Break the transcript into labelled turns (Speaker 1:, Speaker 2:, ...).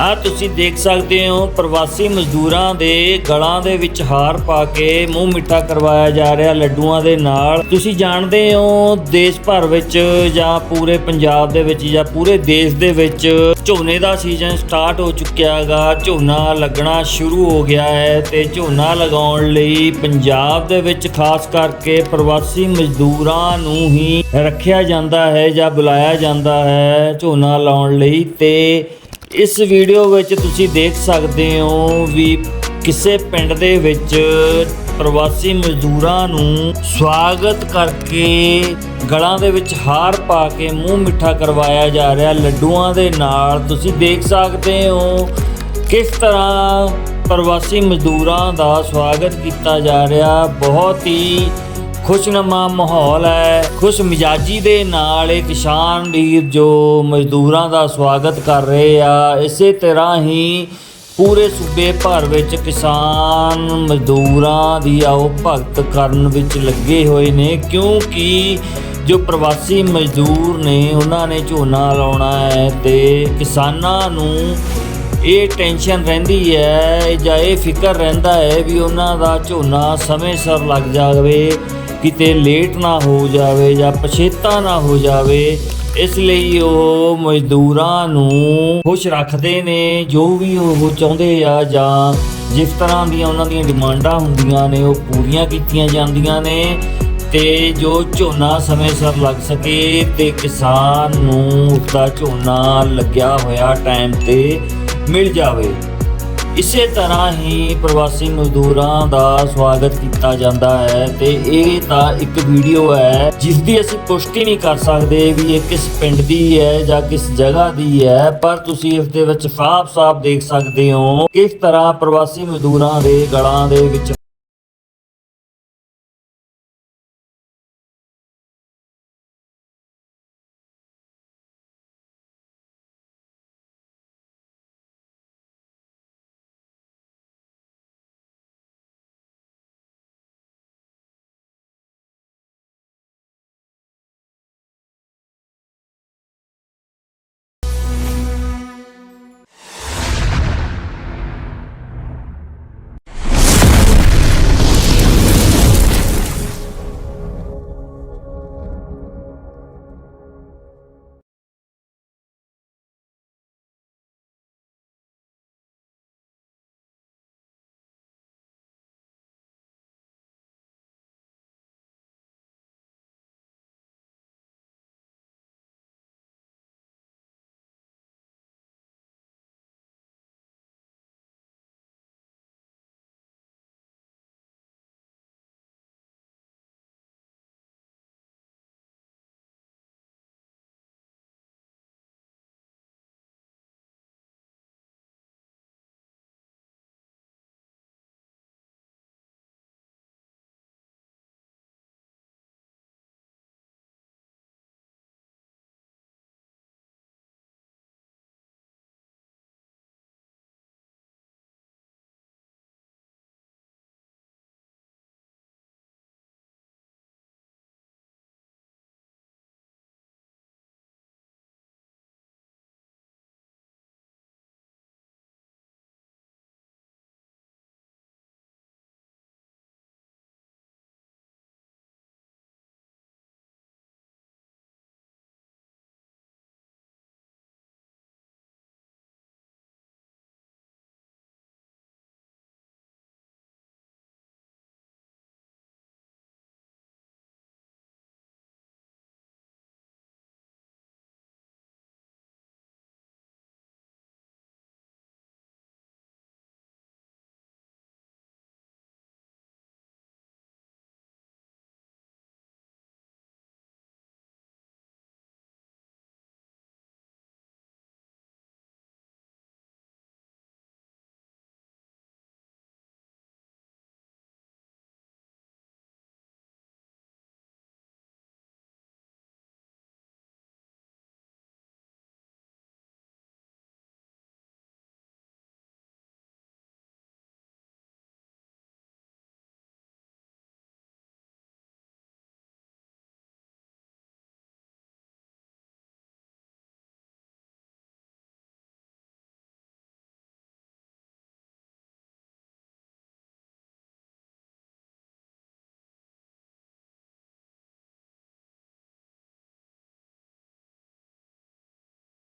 Speaker 1: ਆ ਤੁਸੀਂ ਦੇਖ ਸਕਦੇ ਹੋ ਪ੍ਰਵਾਸੀ ਮਜ਼ਦੂਰਾਂ ਦੇ ਗਲਾਂ ਦੇ ਵਿੱਚ ਹਾਰ ਪਾ ਕੇ ਮੂੰਹ ਮਿੱਠਾ ਕਰਵਾਇਆ ਜਾ ਰਿਹਾ ਲੱਡੂਆਂ ਦੇ ਨਾਲ। ਤੁਸੀਂ ਜਾਣਦੇ ਹੋ ਦੇਸ਼ ਭਰ ਵਿੱਚ ਜਾਂ ਪੂਰੇ ਪੰਜਾਬ ਦੇ ਵਿੱਚ ਜਾਂ ਪੂਰੇ ਦੇਸ਼ ਦੇ ਵਿੱਚ ਝੋਨੇ ਦਾ ਸੀਜ਼ਨ ਸਟਾਰਟ ਹੋ ਚੁੱਕਿਆ ਹੈਗਾ। ਝੋਨਾ ਲੱਗਣਾ ਸ਼ੁਰੂ ਹੋ ਗਿਆ ਹੈ ਤੇ ਝੋਨਾ ਲਗਾਉਣ ਲਈ ਪੰਜਾਬ ਦੇ ਵਿੱਚ ਖਾਸ ਕਰਕੇ ਪ੍ਰਵਾਸੀ ਮਜ਼ਦੂਰਾਂ ਨੂੰ ਹੀ ਰੱਖਿਆ ਜਾਂਦਾ ਹੈ ਜਾਂ ਬੁਲਾਇਆ ਜਾਂਦਾ ਹੈ ਝੋਨਾ ਲਾਉਣ ਲਈ ਤੇ ਇਸ ਵੀਡੀਓ ਵਿੱਚ ਤੁਸੀਂ ਦੇਖ ਸਕਦੇ ਹੋ ਵੀ ਕਿਸੇ ਪਿੰਡ ਦੇ ਵਿੱਚ ਪ੍ਰਵਾਸੀ ਮਜ਼ਦੂਰਾਂ ਨੂੰ ਸਵਾਗਤ ਕਰਕੇ ਗਲਾਂ ਦੇ ਵਿੱਚ ਹਾਰ ਪਾ ਕੇ ਮੂੰਹ ਮਿੱਠਾ ਕਰਵਾਇਆ ਜਾ ਰਿਹਾ। ਲੱਡੂਆਂ ਦੇ ਨਾਲ ਤੁਸੀਂ ਦੇਖ ਸਕਦੇ ਹੋ ਕਿਸ ਤਰ੍ਹਾਂ ਪ੍ਰਵਾਸੀ ਮਜ਼ਦੂਰਾਂ ਦਾ ਸਵਾਗਤ ਕੀਤਾ ਜਾ ਰਿਹਾ। ਬਹੁਤ ਹੀ ਖੁਸ਼ਨੁਮਾ ਮਾਹੌਲ ਹੈ। ਖੁਸ਼ ਮਿਜਾਜੀ ਦੇ ਨਾਲ ਇਹ ਕਿਸਾਨ ਵੀਰ ਜੋ ਮਜ਼ਦੂਰਾਂ ਦਾ ਸਵਾਗਤ ਕਰ ਰਹੇ ਆ। ਇਸੇ ਤਰ੍ਹਾਂ ਹੀ ਪੂਰੇ ਸੂਬੇ ਭਰ ਵਿੱਚ ਕਿਸਾਨ ਮਜ਼ਦੂਰਾਂ ਦੀ ਆਓ ਭਗਤ ਕਰਨ ਵਿੱਚ ਲੱਗੇ ਹੋਏ ਨੇ। ਕਿਉਂਕਿ ਜੋ ਪ੍ਰਵਾਸੀ ਮਜ਼ਦੂਰ ਨੇ, ਉਹਨਾਂ ਨੇ ਝੋਨਾ ਲਾਉਣਾ ਹੈ ਤੇ ਕਿਸਾਨਾਂ ਨੂੰ ਇਹ ਟੈਨਸ਼ਨ ਰਹਿੰਦੀ ਹੈ ਜਾਂ ਇਹ ਫਿਕਰ ਰਹਿੰਦਾ ਹੈ ਵੀ ਉਹਨਾਂ ਦਾ ਝੋਨਾ ਸਮੇਂ ਸਿਰ ਲੱਗ ਜਾਵੇ। ਕਿਤੇ ਲੇਟ ਨਾ ਹੋ ਜਾਵੇ ਜਾਂ ਪਛੇਤਾ ਨਾ ਹੋ ਜਾਵੇ, ਇਸ ਲਈ ਉਹ ਮਜ਼ਦੂਰਾਂ ਨੂੰ ਖੁਸ਼ ਰੱਖਦੇ ਨੇ, ਜੋ ਵੀ ਉਹ ਚਾਹੁੰਦੇ ਆ ਜਾਂ ਜਿਸ ਤਰ੍ਹਾਂ ਦੀਆਂ ਉਹਨਾਂ ਦੀਆਂ ਡਿਮਾਂਡਾਂ ਹੁੰਦੀਆਂ ਨੇ, ਉਹ ਪੂਰੀਆਂ ਕੀਤੀਆਂ ਜਾਂਦੀਆਂ ਨੇ ਤੇ ਜੋ ਝੋਨਾ ਸਮੇਂ ਸਿਰ ਲੱਗ ਸਕੇ ਤੇ ਕਿਸਾਨ ਨੂੰ ਉਸਦਾ ਝੋਨਾ ਲੱਗਿਆ ਹੋਇਆ ਟਾਈਮ ਤੇ ਮਿਲ ਜਾਵੇ। ਇਸੇ ਤਰ੍ਹਾਂ ਹੀ ਪ੍ਰਵਾਸੀ ਮਜ਼ਦੂਰਾਂ ਦਾ ਸਵਾਗਤ ਕੀਤਾ ਜਾਂਦਾ ਹੈ ਤੇ ਇਹ ਤਾਂ ਇੱਕ ਵੀਡੀਓ ਹੈ ਜਿਸ ਦੀ ਅਸੀਂ ਪੁਸ਼ਟੀ ਨਹੀਂ ਕਰ ਸਕਦੇ ਵੀ ਇਹ ਕਿਸ ਪਿੰਡ ਦੀ ਹੈ ਜਾਂ ਕਿਸ ਜਗ੍ਹਾ ਦੀ ਹੈ, ਪਰ ਤੁਸੀਂ ਇਸ ਦੇ ਵਿੱਚ ਸਾਫ਼-ਸਾਫ਼ ਦੇਖ ਸਕਦੇ ਹੋ ਕਿਸ ਤਰ੍ਹਾਂ ਪ੍ਰਵਾਸੀ ਮਜ਼ਦੂਰਾਂ ਦੇ ਗਲਾਂ ਦੇ ਵਿੱਚ